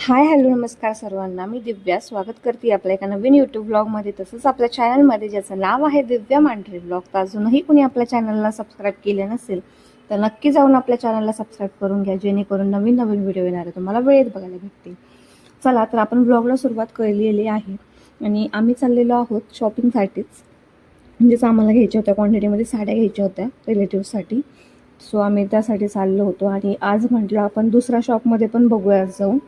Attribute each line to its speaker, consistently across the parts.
Speaker 1: Hi hello नमस्कार सर्वांना. मी दिव्या. स्वागत करते आपल्या एका नवीन यूट्यूब ब्लॉगमध्ये तसंच आपल्या चॅनलमध्ये ज्याचं नाव आहे दिव्या मांढरे ब्लॉग तर अजूनही कुणी आपल्या चॅनलला सबस्क्राईब केले नसेल तर नक्की जाऊन आपल्या चॅनलला सबस्क्राईब करून घ्या. जेणेकरून नवीन नवीन व्हिडिओ येणार आहे. तुम्हाला वेळेत बघायला भेटतील. चला तर आपण ब्लॉगला सुरुवात केलेली आहे. आणि आम्ही चाललेलो आहोत शॉपिंगसाठीच म्हणजेच आम्हाला घ्यायच्या होत्या क्वांटिटीमध्ये साड्या घ्यायच्या होत्या रिलेटिव्हसाठी सो आम्ही त्यासाठी चाललो होतो. आणि आज म्हटलं आपण दुसऱ्या शॉपमध्ये पण बघूया जाऊन.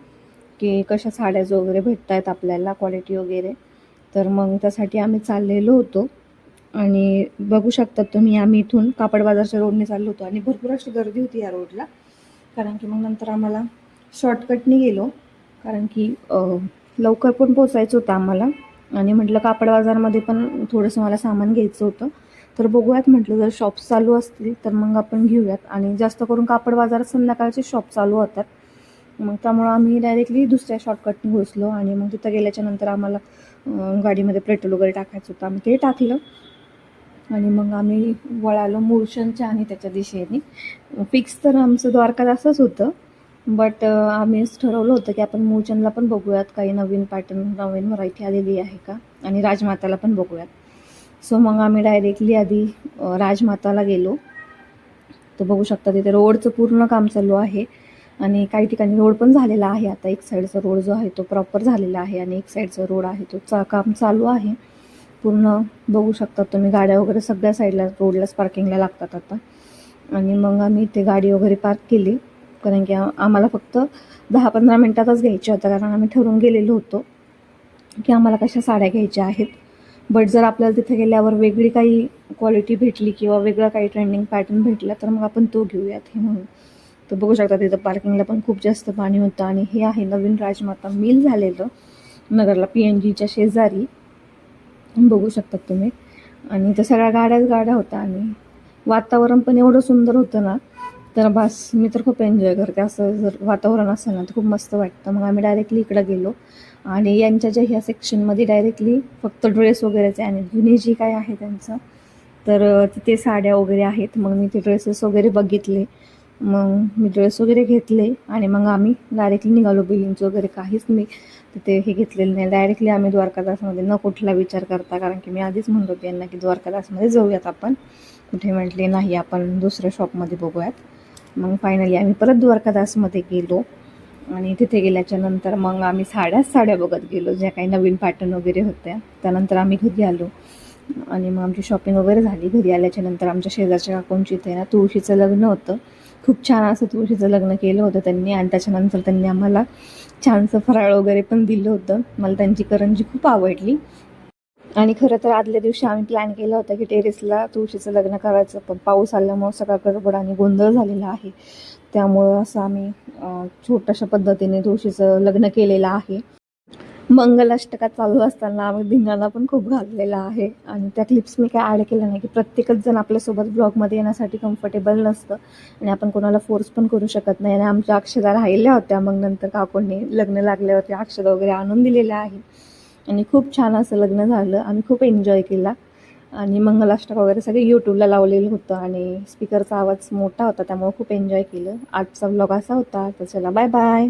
Speaker 1: की कशा साड्याज वगैरे भेटत आहेत आपल्याला क्वालिटी वगैरे. तर मग त्यासाठी आम्ही चाललेलो होतो. आणि बघू शकतात तुम्ही आम्ही इथून कापड बाजारच्या रोडने चाललो होतो. आणि भरपूर अशी गर्दी होती या रोडला कारण की मग नंतर आम्हाला शॉर्टकटने गेलो. कारण की लवकर पण पोचायचं होतं आम्हाला. आणि म्हटलं कापड बाजारमध्ये पण थोडंसं मला सामान घ्यायचं होतं. तर बघूयात म्हटलं जर शॉप्स चालू असतील तर मग आपण घेऊयात. आणि जास्त करून कापड बाजारात संध्याकाळचे शॉप चालू होतात. मग त्यामुळं आम्ही डायरेक्टली दुसऱ्या शॉर्टकटने घुसलो आणि मग तिथं गेल्याच्यानंतर आम्हाला गाडीमध्ये पेट्रोल वगैरे टाकायचं होतं. आम्ही ते टाकलं आणि मग आम्ही वळालो मुर्शनच्या आणि त्याच्या दिशेने. फिक्स तर आमचं द्वारकादासच होतं बट आम्हीच ठरवलं होतं की आपण मूळचंदला पण बघूयात. काही नवीन पॅटर्न नवीन व्हरायटी आलेली आहे का? आणि राजमाताला पण बघूयात. सो मग आम्ही डायरेक्टली आधी राजमाताला गेलो. तर बघू शकता तिथे रोडचं पूर्ण काम चालू आहे. आणि काही ठिकाणी रोड पण झालेला आहे. आता एक साईडचा रोड जो आहे तो प्रॉपर झालेला आहे आणि एक साईडचा रोड आहे तो चा काम चालू आहे. पूर्ण बघू शकता तुम्ही गाड्या वगैरे सगळ्या साईडला रोडलाच पार्किंगला लागतात आता. आणि मग आम्ही ते गाडी वगैरे पार्क केली. कारण की आम्हाला फक्त दहा पंधरा मिनटातच घ्यायच्या होत्या कारण आम्ही ठरवून गेलेलो होतो की आम्हाला कशा साड्या घ्यायच्या आहेत. बट जर आपल्याला तिथे गेल्यावर वेगळी काही क्वालिटी भेटली किंवा वेगळं काही ट्रेंडिंग पॅटर्न भेटला तर मग आपण तो घेऊयात हे म्हणून. तर बघू शकता तिथं पार्किंगला पण खूप जास्त पाणी होतं आणि हे आहे नवीन राजमाता मिल झालेलं नगरला पी एन जीच्या शेजारी. बघू शकतात तुम्ही. आणि त्या सगळ्या गाड्याच गाड्या होत्या आणि वातावरण पण एवढं सुंदर होतं ना तर बस मी तर खूप एन्जॉय करते. असं जर वातावरण असेल ना तर खूप मस्त वाटतं. मग आम्ही डायरेक्टली इकडं गेलो. आणि यांच्या ज्या ह्या सेक्शनमध्ये डायरेक्टली फक्त ड्रेस वगैरेचे आणि जुनी जी काय आहे त्यांचं तर तिथे साड्या वगैरे आहेत. मग मी ते ड्रेसेस वगैरे बघितले. मग मी ड्रेस वगैरे घेतले आणि मग आम्ही डायरेक्टली निघालो बिलिंगचं वगैरे काहीच मी तिथे हे घेतलेलं नाही. डायरेक्टली आम्ही द्वारकादासमध्ये न कुठला विचार करता कारण की मी आधीच म्हणत होते यांना की द्वारकादासमध्ये जाऊयात आपण. कुठे म्हटले नाही आपण दुसऱ्या शॉपमध्ये बघूयात. मग फायनली आम्ही परत द्वारकादासमध्ये गेलो. आणि तिथे गेल्याच्यानंतर मग आम्ही साड्याच साड्या बघत गेलो ज्या काही नवीन पॅटर्न वगैरे होत्या. त्यानंतर आम्ही घरी आलो. आणि मग आमची शॉपिंग वगैरे झाली. घरी आल्याच्यानंतर आमच्या शेजारच्या काकूंची इथे ना तुळशीचं लग्न होतं. खूप छान असं तुळशीचं लग्न केलं होतं त्यांनी आणि त्याच्यानंतर त्यांनी आम्हाला छानसं फराळ वगैरे पण दिलं होतं. मला त्यांची करंजी खूप आवडली. आणि खरं तर आदल्या दिवशी आम्ही प्लॅन केला होता की टेरेसला तुळशीचं लग्न करायचं पण पाऊस आल्यामुळं सगळा गडबड आणि गोंधळ झालेला आहे. त्यामुळं असं आम्ही छोट्याशा पद्धतीने तुळशीचं लग्न केलेलं आहे. मंगलाष्टकात चालू असताना आम्ही धिंगाणा पण खूप घातलेला आहे. आणि त्या क्लिप्स मी काय ॲड केलं नाही की प्रत्येकच जण आपल्यासोबत ब्लॉगमध्ये येण्यासाठी कम्फर्टेबल नसतं. आणि आपण कोणाला फोर्स पण करू शकत नाही. आणि आमच्या अक्षदा राहिल्या होत्या. मग नंतर काकूंनी लग्न लागल्यावरती अक्षदा वगैरे आणून दिलेल्या आहे आणि खूप छान असं लग्न झालं. आम्ही खूप एन्जॉय केला. आणि मंगलाष्टक वगैरे सगळे यूट्यूबला लावलेलं होतं. आणि स्पीकरचा आवाज मोठा होता. त्यामुळे खूप एन्जॉय केलं. आजचा ब्लॉग असा होता. तर चला बाय बाय